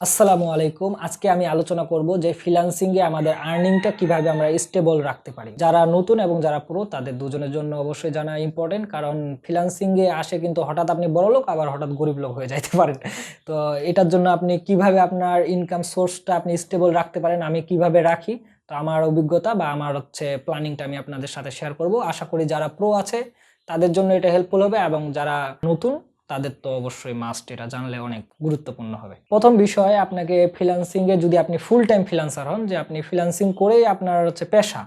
আসসালামু আলাইকুম। আজকে আমি আলোচনা করব যে ফ্রিল্যান্সিং এ আমাদের আর্নিংটা কীভাবে আমরা স্টেবল রাখতে পারি। যারা নতুন এবং যারা পুরো তাদের দুজনের জন্য অবশ্যই জানা ইম্পর্টেন্ট কারণ ফ্রিল্যান্সিং এ আসে কিন্তু হঠাৎ আপনি বড় লোক, আবার হঠাৎ গরিব লোক হয়ে যাইতে পারেন। তো এটার জন্য আপনি কীভাবে আপনার ইনকাম সোর্সটা আপনি স্টেবল রাখতে পারেন, আমি কীভাবে রাখি, তো আমার অভিজ্ঞতা বা আমার হচ্ছে প্ল্যানিংটা আমি আপনাদের সাথে শেয়ার করব। আশা করি যারা প্রো আছে, তাদের জন্য এটা হেল্পফুল হবে এবং যারা নতুন তাদের তো অবশ্যই মাস্ট এটা জানলে অনেক গুরুত্বপূর্ণ হবে। প্রথম বিষয়, আপনাকে ফ্রিল্যান্সিং এ যদি আপনি ফুল টাইম ফ্রিল্যান্সার হন, যে আপনি ফ্রিল্যান্সিং করেই আপনার হচ্ছে পেশা,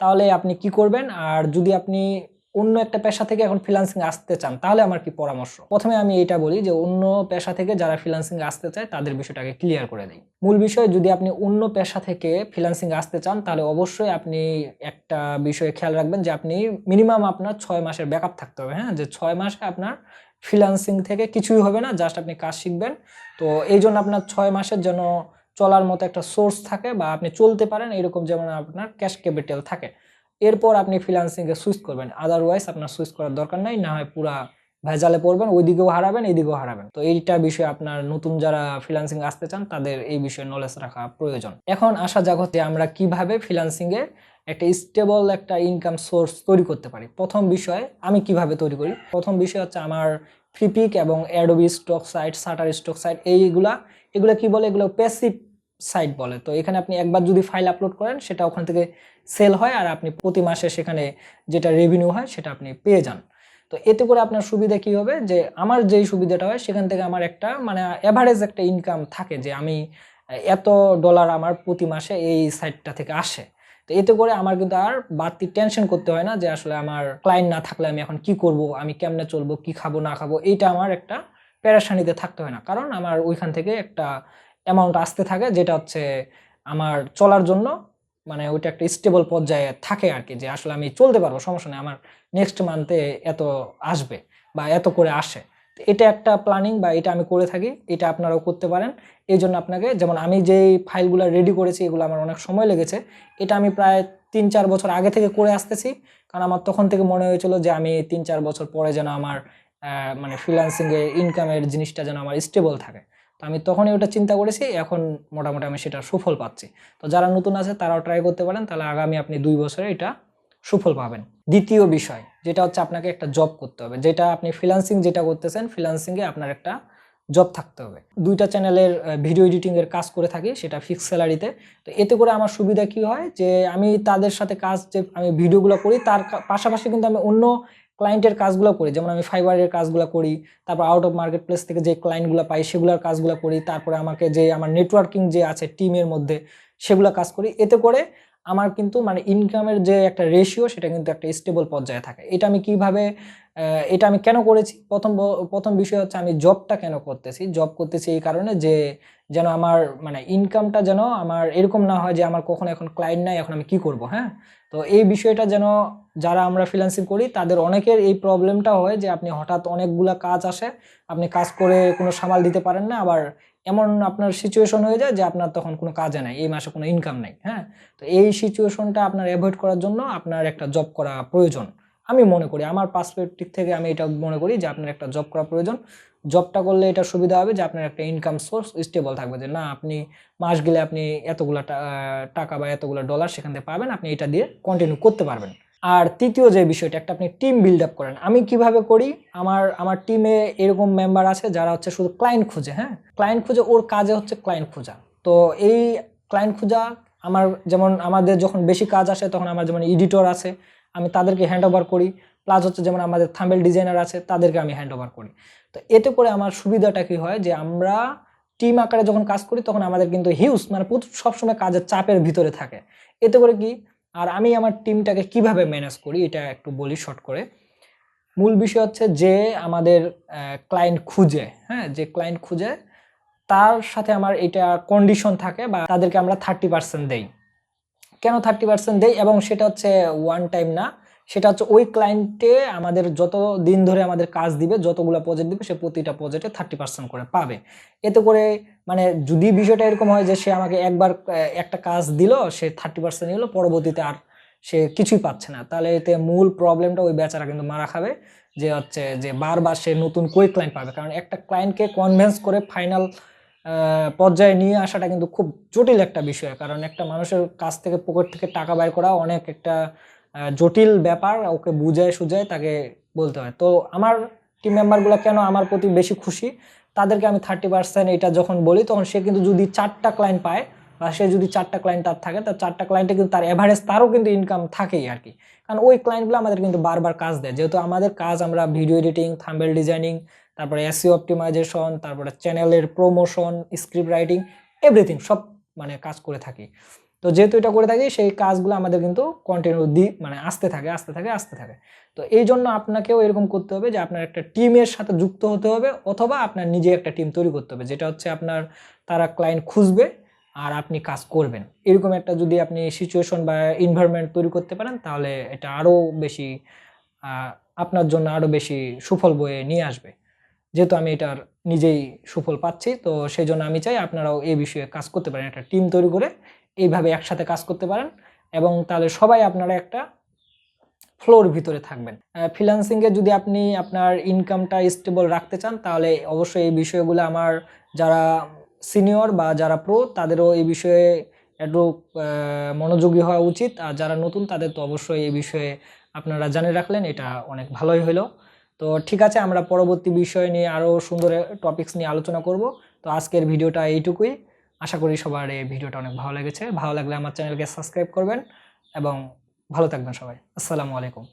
তাহলে আপনি কি করবেন? আর যদি আপনি অন্য একটা পেশা থেকে এখন ফ্রিল্যান্সিং আসতে চান, তাহলে আমার কি পরামর্শ? প্রথমে আমি এটা বলি যে, অন্য পেশা থেকে যারা ফ্রিল্যান্সিং আসতে চায়, তাদের বিষয়টাকে ক্লিয়ার করে দিই। মূল বিষয়, যদি আপনি অন্য পেশা থেকে ফ্রিল্যান্সিং আসতে চান, তাহলে অবশ্যই আপনি একটা বিষয়ে খেয়াল রাখবেন যে, আপনি মিনিমাম আপনার ছয় মাসের ব্যাকআপ থাকতে হবে হ্যাঁ? যে ছয় মাসে আপনার ফ্রিল্যান্সিং থেকে কিছুই হবে না জাস্ট আপনি কাজ শিখবেন। তো এই জন্য আপনার ছয় মাসের জন্য চলার মতো একটা সোর্স থাকে বা আপনি চলতে পারেন এরকম যেমন আপনার ক্যাশ ক্যাপিটাল থাকে। এরপর আপনি ফ্রিলান্সিংয়ে সুইচ করবেন। আদারওয়াইজ আপনার সুইচ করার দরকার নাই, না হয় পুরা ভেজালে পড়বেন, ওইদিকেও হারাবেন, এইদিকেও হারাবেন। তো এইটা বিষয়ে আপনার নতুন যারা ফ্রিল্যান্সিং আসতে চান, তাদের এই বিষয়ে নলেজ রাখা প্রয়োজন। এখন আসা যাক হচ্ছে আমরা কীভাবে ফ্রিল্যান্সিংয়ে একটা স্টেবল একটা ইনকাম সোর্স তৈরি করতে পারি। প্রথম বিষয় আমি কীভাবে তৈরি করি? প্রথম বিষয় হচ্ছে আমার ফ্রিপিক এবং Adobe stock site Shutterstock site এইগুলা, এগুলো কি বলে? এগুলো প্যাসিভ সাইট বলে। তো এখানে আপনি একবার যদি ফাইল আপলোড করেন, সেটা ওখান থেকে সেল হয় আর আপনি প্রতি মাসে সেখানে যেটা রেভিনিউ হয়, সেটা আপনি পেয়ে যান। তো এতে করে আপনার সুবিধা কি হবে? যে আমার যেই সুবিধাটা হয়, সেখান থেকে আমার একটা মানে অ্যাভারেজ একটা ইনকাম থাকে যে আমি এত ডলার আমার প্রতি মাসে এই সাইটটা থেকে আসে। তো এতে করে আমার কিন্তু আর বাড়তি টেনশন করতে হয় না যে আসলে আমার ক্লায়েন্ট না থাকলে আমি এখন কি করব, আমি কেমনে চলবো, কি খাব, না খাব, এইটা আমার একটা প্যারাশানিতে থাকতে হয় না। কারণ আমার ওইখান থেকে একটা অ্যামাউন্ট আসতে থাকে, যেটা হচ্ছে আমার চলার জন্য মানে ওইটা একটা স্টেবল পর্যায়ে থাকে আর কি, যে আসলে আমি চলতে পারব, সমস্যা নেই, আমার নেক্সট মান্থে এত আসবে বা এত করে আসে। এটা একটা প্ল্যানিং বা এটা আমি করে থাকি, এটা আপনারাও করতে পারেন। এই জন্য আপনাকে, যেমন আমি যেই ফাইলগুলো রেডি করেছি, এগুলো আমার অনেক সময় লেগেছে, এটা আমি প্রায় তিন চার বছর আগে থেকে করে আসতেছি। কারণ আমার তখন থেকে মনে হয়েছিল যে আমি তিন চার বছর পরে যেন আমার মানে ফ্রিল্যান্সিংয়ের ইনকামের জিনিসটা যেন আমার স্টেবল থাকে। আমি তখনই ওটা চিন্তা করেছি, এখন মোটামুটি আমি সেটা সুফল পাচ্ছি। তো যারা নতুন আছে তারাও ট্রাই করতে পারেন, তাহলে আগামী আপনি দুই বছরে এটা সুফল পাবেন। দ্বিতীয় বিষয়, যেটা হচ্ছে আপনাকে একটা জব করতে হবে। যেটা আপনি ফ্রিল্যান্সিং যেটা করতেছেন ফ্রিল্যান্সিংয়ে আপনার একটা জব থাকতে হবে। দুইটা চ্যানেলের ভিডিও এডিটিংয়ের কাজ করে থাকি, সেটা ফিক্স স্যালারিতে তো। এতে করে আমার সুবিধা কি হয়? যে আমি তাদের সাথে কাজ যে আমি ভিডিওগুলো করি, তার পাশাপাশি কিন্তু আমি অন্য ক্লায়েন্টের কাজগুলো করি। যেমন আমি ফাইবারের কাজগুলো করি, তারপর আউট অফ মার্কেট প্লেস থেকে যে ক্লায়েন্টগুলো পাই সেগুলোর কাজগুলো করি, তারপরে আমাকে যে আমার নেটওয়ার্কিং যে আছে টিমের মধ্যে, সেগুলো কাজ করি। এতে করে আমার কিন্তু মানে ইনকামের যে একটা রেশিও সেটা কিন্তু একটা স্টেবল পর্যায়ে থাকে। এটা আমি কীভাবে এটা আমি কেন করেছি? প্রথম প্রথম বিষয় হচ্ছে আমি জবটা কেন করতেছি? জব করতেছি এই কারণে যে, যেন আমার মানে ইনকামটা যেন আমার এরকম না হয় যে আমার কখনো এখন ক্লায়েন্ট নাই, এখন আমি কি করব হ্যাঁ? তো এই বিষয়টা যেন যারা আমরা ফ্রিল্যান্সিং করি, তাদের অনেকের এই প্রবলেমটা হয় যে আপনি হঠাৎ অনেকগুলা কাজ আসে, আপনি কাজ করে কোনো সামাল দিতে পারেন না, আবার এমন আপনার সিচুয়েশন হয়ে যায় যে আপনার তখন কোনো কাজে নাই, এই মাসে কোনো ইনকাম নাই হ্যাঁ? তো এই সিচুয়েশনটা আপনার অ্যাভয়েড করার জন্য আপনার একটা জব করা প্রয়োজন। আমি মনে করি, আমার পার্সপেক্টিভ থেকে আমি এটা মনে করি যে আপনার একটা জব করা প্রয়োজন। জবটা করলে এটা সুবিধা হবে যে আপনার একটা ইনকাম সোর্স স্টেবল থাকবে যে না, আপনি মাস গেলে আপনি এতগুলা টাকা বা এতগুলো ডলার সেখান থেকে পাবেন, আপনি এটা দিয়ে কন্টিনিউ করতে পারবেন। আর তৃতীয় যে বিষয়টা, একটা আপনি টিম বিল্ড আপ করেন। আমি কীভাবে করি? আমার আমার টিমে এরকম মেম্বার আছে যারা হচ্ছে শুধু ক্লায়েন্ট খুঁজে হ্যাঁ? ক্লায়েন্ট খুঁজে, ওর কাজে হচ্ছে ক্লায়েন্ট খোঁজা। তো এই ক্লায়েন্ট খোঁজা, আমার যেমন আমাদের যখন বেশি কাজ আসে, তখন আমার যেমন এডিটর আছে, আমি তাদেরকে হ্যান্ড ওভার করি। প্লাস হচ্ছে যেমন আমাদের থাম্বেল ডিজাইনার আছে, তাদেরকে আমি হ্যান্ড ওভার করি। তো এতে করে আমার সুবিধাটা কি হয় যে আমরা টিম আকারে যখন কাজ করি, তখন আমাদের কিন্তু হিউজ মানে প্রচুর সবসময় কাজের চাপের ভিতরে থাকে। এতে করে কি আর আমি আমার টিমটাকে কীভাবে ম্যানেজ করি, এটা একটু বলি শর্ট করে। মূল বিষয় হচ্ছে যে আমাদের ক্লায়েন্ট খুঁজে হ্যাঁ যে ক্লায়েন্ট খুঁজে, তার সাথে আমার এটা কন্ডিশন থাকে বা তাদেরকে আমরা থার্টি পার্সেন্ট দেই। কেন থার্টি পার্সেন্ট দেই? এবং সেটা হচ্ছে ওয়ান টাইম না সেটা হচ্ছে ওই ক্লায়েন্টে আমাদের যত দিন ধরে আমাদের কাজ দিবে, যতগুলো প্রজেক্ট দিবে, সে প্রতিটা প্রজেক্টে থার্টি পার্সেন্ট করে পাবে। এতে করে মানে যদি বিষয়টা এরকম হয় যে সে আমাকে একবার একটা কাজ দিল, সে থার্টি পার্সেন্ট নিল, পরবর্তীতে আর সে কিছুই পাচ্ছে না। তাহলে এতে মূল প্রবলেমটা ওই বেচারা কিন্তু মারা খাবে, যে হচ্ছে যে বারবার সে নতুন কই ক্লায়েন্ট পাবে। কারণ একটা ক্লায়েন্টকে কনভেন্স করে ফাইনাল পর্যায়ে নিয়ে আসাটা কিন্তু খুব জটিল একটা বিষয়। কারণ একটা মানুষের কাছ থেকে পকেট থেকে টাকা বাইর করা অনেক একটা জটিল ব্যাপার, ওকে বুঝায় সুঝায় তাকে বলতে হয়। তো আমার টিম মেম্বারগুলো কেন আমার প্রতি বেশি খুশি? তাদেরকে আমি থার্টি পার্সেন্ট এটা যখন বলি, তখন সে কিন্তু যদি চারটা ক্লায়েন্ট পায় বা সে যদি চারটা ক্লায়েন্ট তার থাকে, তার চারটা ক্লায়েন্টে কিন্তু তার এভারেজ তারও কিন্তু ইনকাম থাকেই আর কি কারণ ওই ক্লায়েন্টগুলো আমাদের কিন্তু বারবার কাজ দেয়। যেহেতু আমাদের কাজ আমরা ভিডিও এডিটিং থাম্বেল ডিজাইনিং তারপরে এসিও অপটিমাইজেশন তারপরে চ্যানেলের প্রমোশন স্ক্রিপ্ট রাইটিং এভরিথিং সব মানে কাজ করে থাকি। তো যেহেতু এটা করে থাকি, সেই কাজগুলো আমাদের কিন্তু কন্টিনিউ দি মানে আসতে থাকে আসতে থাকে আসতে থাকে। তো এই জন্য আপনাকেও এরকম করতে হবে যে আপনার একটা টিমের সাথে যুক্ত হতে হবে অথবা আপনার নিজে একটা টিম তৈরি করতে হবে, যেটা হচ্ছে আপনার তারা ক্লায়েন্ট খুঁজবে আর আপনি কাজ করবেন। এরকম একটা যদি আপনি সিচুয়েশন বা এনভায়রনমেন্ট তৈরি করতে পারেন, তাহলে এটা আরও বেশি আপনার জন্য আরও বেশি সুফল বয়ে নিয়ে আসবে। যেহেতু আমি এটার নিজেই সুফল পাচ্ছি, তো সেই জন্য আমি চাই আপনারাও এই বিষয়ে কাজ করতে পারেন, একটা টিম তৈরি করে এইভাবে একসাথে কাজ করতে পারেন এবং তাহলে সবাই আপনারা একটা ফ্লোর ভিতরে থাকবেন। ফ্রিল্যান্সিংয়ে যদি আপনি আপনার ইনকামটা স্টেবল রাখতে চান, তাহলে অবশ্যই এই বিষয়গুলো আমার যারা সিনিয়র বা যারা প্রো তাদেরও এই বিষয়ে একটু মনোযোগী হওয়া উচিত। আর যারা নতুন, তাদের তো অবশ্যই এই বিষয়ে আপনারা জানে রাখলেন, এটা অনেক ভালোই হলো। তো ঠিক আছে, আমরা পরবর্তী বিষয় নিয়ে আরও সুন্দর টপিক্স নিয়ে আলোচনা করব। তো আজকের ভিডিওটা এইটুকুই। আশা করি সবার এই ভিডিওটা অনেক ভালো লেগেছে। ভালো লাগলে আমার চ্যানেলকে সাবস্ক্রাইব করবেন এবং ভালো থাকবেন সবাই। আসসালামু আলাইকুম।